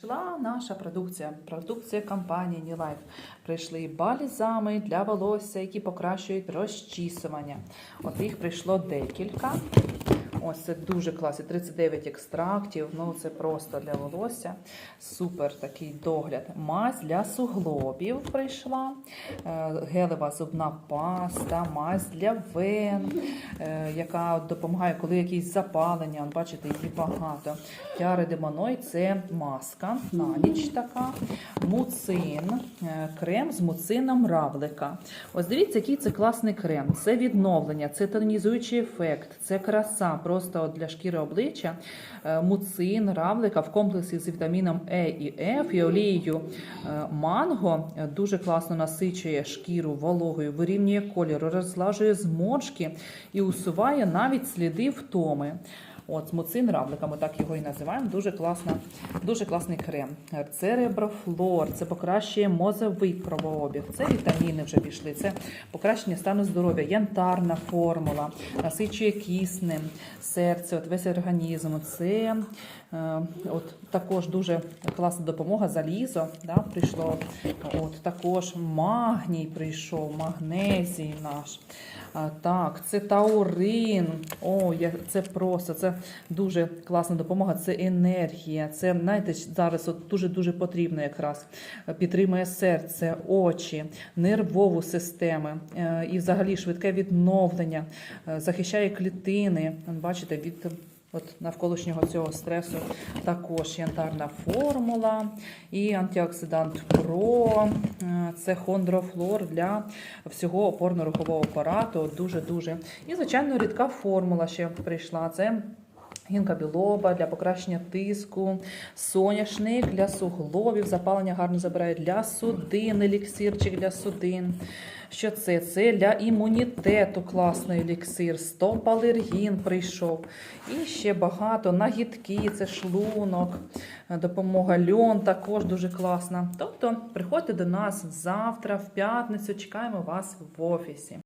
Прийшла наша продукція, продукція компанії New Life. Прийшли бальзами для волосся, які покращують розчісування. От їх прийшло декілька. Ось це дуже класні. 39 екстрактів. Ну це просто для волосся. Супер такий догляд. Мазь для суглобів прийшла. Е, Гелева зубна паста, мазь для вен, е, яка допомагає, коли якісь запалення. Бачите, її багато. Тіаредемоной це маска на ніч така. Муцин, е, крем з муцином равлика. Ось дивіться, який це класний крем. Це відновлення, це тонізуючий ефект, це краса просто для шкіри обличчя. Е, Муцин равлика в комплексі з вітаміном Е і Ф і олією е, манго е, дуже класно насичує шкіру вологою, вирівнює колір, розлажує зморшки і усуває навіть сліди втоми. От, з муцин равлика, ми так його і називаємо. Дуже класна, дуже класний крем. Цереброфлор, це покращує мозовий кровообіг. Це вітаміни вже пішли. Це покращення стану здоров'я, янтарна формула, насичує киснем, серце, от весь організм. Це е, от також дуже класна допомога. Залізо да, прийшло. От також магній прийшов, магнезій наш. А, так, це таурин. О, я, це просто це дуже класна допомога. Це енергія. Це знаєте, зараз от дуже дуже потрібно якраз підтримує серце, очі, нервову систему е, і взагалі швидке відновлення, е, захищає клітини. Бачите, від От навколишнього цього стресу також янтарна формула і антиоксидант Про. Е, Це хондрофлор для всього опорно-рухового апарату. Дуже дуже. І звичайно, рідка формула ще прийшла. Це Гінка білоба для покращення тиску, соняшник для суглобів, запалення гарно забирає для судин, еліксирчик для судин. Що це? Це для імунітету класний еліксир, стоп-алергін прийшов. І ще багато нагідки, це шлунок, допомога льон також дуже класна. Тобто приходьте до нас завтра, в п'ятницю, чекаємо вас в офісі.